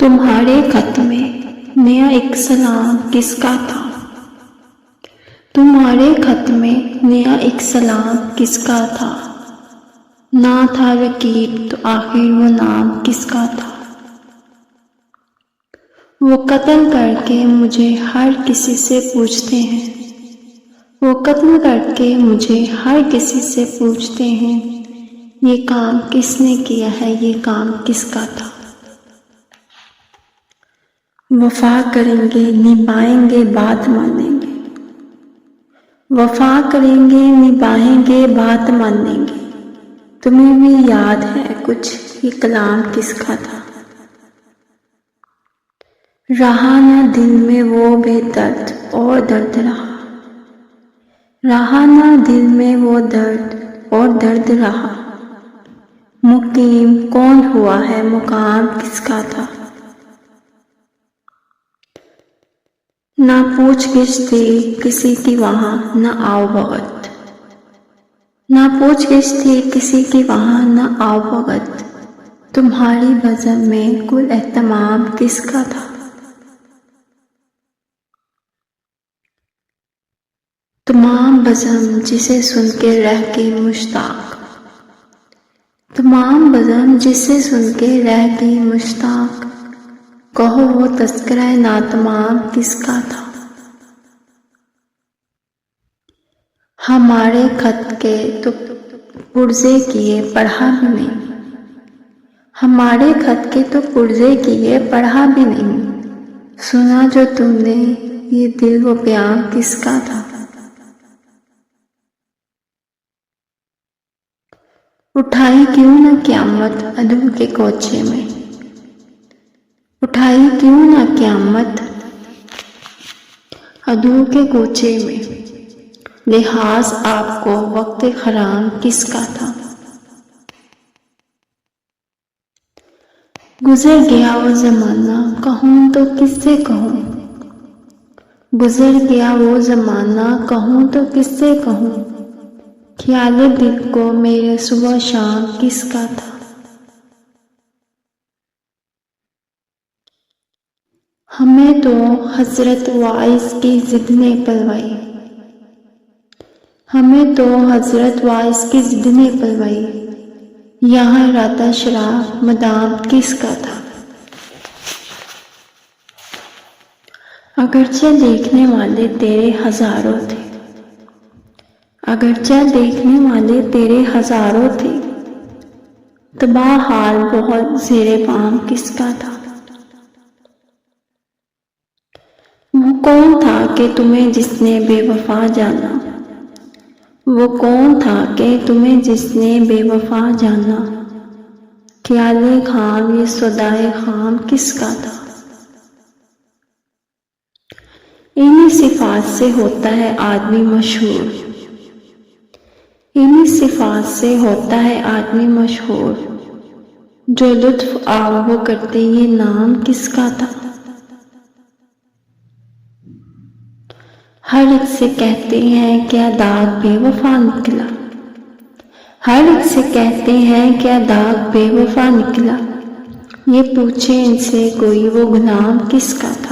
تمہارے خط میں نیا ایک سلام کس کا تھا؟ تمہارے خط میں نیا ایک سلام کس کا تھا؟ نہ تھا رکیب تو آخر وہ نام کس کا تھا؟ وہ قتل کر کے مجھے ہر کسی سے پوچھتے ہیں۔ وہ قتل کر کے مجھے ہر کسی سے پوچھتے ہیں، یہ کام کس نے کیا ہے؟ یہ کام کس کا تھا؟ وفا کریں گے، نبھائیں گے، بات مانیں گے۔ وفا کریں گے، نبھائیں گے، بات مانیں گے۔ تمہیں بھی یاد ہے کچھ یہ کلام کس کا تھا۔ رہا نہ دل میں وہ بے درد اور درد رہا۔ رہا نہ دل میں وہ درد اور درد رہا۔ مقیم کون ہوا ہے؟ مقام کس کا تھا؟ نہ پوچھ گچھ تھی کسی کی وہاں، نہ آؤ بغت۔ نہ پوچھ گچھ تھی کسی کی وہاں، نہ آؤ بغت۔ تمہاری بزم میں کل اہتمام کس کا تھا؟ تمام بزم جسے سن کے رہ گئی مشتاق۔ تمام بزم جسے سن کے رہ گئی مشتاق۔ کہو وہ تذکرہ ناتمام کس کا تھا؟ ہمارے خط کے تو پرزے کیے پڑھا بھی نہیں۔ ہمارے خط کے تو پرزے کیے پڑھا بھی نہیں۔ سنا جو تم نے، یہ دل و بیان کس کا تھا؟ اٹھائی کیوں نہ قیامت ادو کے کوچے میں؟ اٹھائی کیوں نہ قیامت ادو کے کوچے میں لحاظ آپ کو وقت خرام کس کا تھا گزر گیا وہ زمانہ کہوں تو کس سے کہوں گزر گیا وہ زمانہ کہوں تو کس سے کہوں خیال دل کو میرے صبح شام کس کا تھا ہمیں تو حضرت وائس کی ضد نے پلوائی۔ ہمیں تو حضرت وائس کی ضد نے پلوائی۔ یہاں راتا شراب مدام کس کا تھا؟ اگرچہ دیکھنے والے تیرے ہزاروں تھے۔ اگرچہ دیکھنے والے تیرے ہزاروں تھے۔ تباہ حال بہت زیر پام کس کا تھا؟ وہ کون تھا کہ تمہیں جس نے بے وفا جانا؟ وہ کون تھا کہ تمہیں جس نے بے وفا جانا؟ خیال خام، یہ سدائے خام کس کا تھا؟ انہی صفات سے ہوتا ہے آدمی مشہور۔ انہی صفات سے ہوتا ہے آدمی مشہور۔ جو لطف آو کرتے، یہ نام کس کا تھا؟ ہر ایک سے کہتے ہیں کیا داغ بے وفا نکلا۔ ہر ایک سے کہتے ہیں کیا داغ بے وفا نکلا۔ یہ پوچھے ان سے کوئی وہ غلام کس کا تھا؟